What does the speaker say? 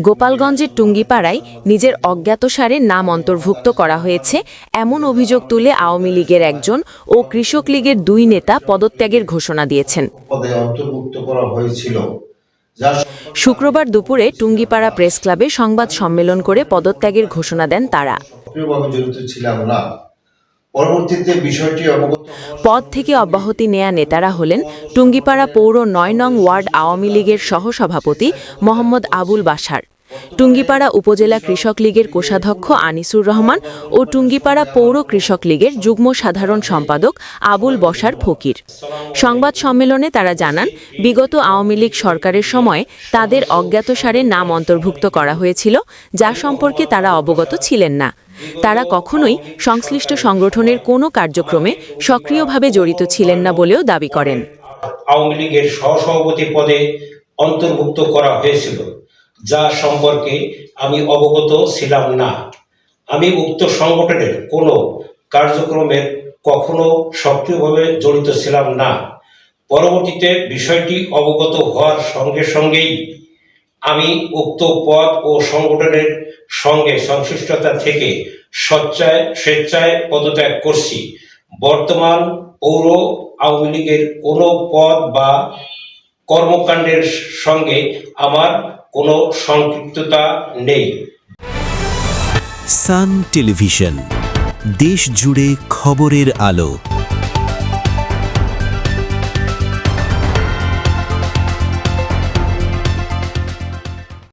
গোপালগঞ্জের টুঙ্গিপাড়ায় নিজের অজ্ঞাতসারে নাম অন্তর্ভুক্ত করা হয়েছে এমন অভিযোগ তুলে আওয়ামী লীগের একজন ও কৃষক লীগের দুই নেতা পদত্যাগের ঘোষণা দিয়েছেন। শুক্রবার দুপুরে টুঙ্গিপাড়া প্রেস ক্লাবে সংবাদ সম্মেলন করে পদত্যাগের ঘোষণা দেন তারা। ছিলাম না। পদ থেকে অব্যাহতি নেয়া নেতারা হলেন টুঙ্গিপাড়া পৌর নয় নং ওয়ার্ড আওয়ামী লীগের সহসভাপতি মোহাম্মদ আবুল বাসার টুঙ্গিপাড়া উপজেলা কৃষক লীগের কোষাধ্যক্ষ আনিসুর রহমান ও টুঙ্গিপাড়া পৌর কৃষক লীগের যুগ্ম সাধারণ সম্পাদক আবুল বসার ফকির। সংবাদ সম্মেলনে তারা জানান, বিগত আওয়ামী লীগ সরকারের সময় তাদের অজ্ঞাতসারে নাম অন্তর্ভুক্ত করা হয়েছিল, যা সম্পর্কে তারা অবগত ছিলেন না। তারা কখনোই সংশ্লিষ্ট সংগঠনের কোনো কার্যক্রমে সক্রিয়ভাবে জড়িত ছিলেন না বলেও দাবি করেন। আওয়ামী লীগের সহসভাপতি পদে অন্তর্ভুক্ত করা হয়েছিল। যা সম্পর্কে আমি অবগত ছিলাম না। আমি উক্ত সংগঠনের কোনো কার্যক্রমের কখনো সক্রিয়ভাবে জড়িত ছিলাম না। পরবর্তীতে বিষয়টি অবগত হওয়ার সঙ্গে সঙ্গেই আমি উক্ত পদ ও সংগঠনের সঙ্গে সংশ্লিষ্টতা থেকে স্বচ্ছায় স্বেচ্ছায় পদত্যাগ করছি। বর্তমান পৌর আওয়ামী লীগের কোনো পদ বা কর্মকাণ্ডের সঙ্গে আমার কোনো সংক্ষিপ্ততা নেই। সান টেলিভিশন দেশ জুড়ে খবরের আলো।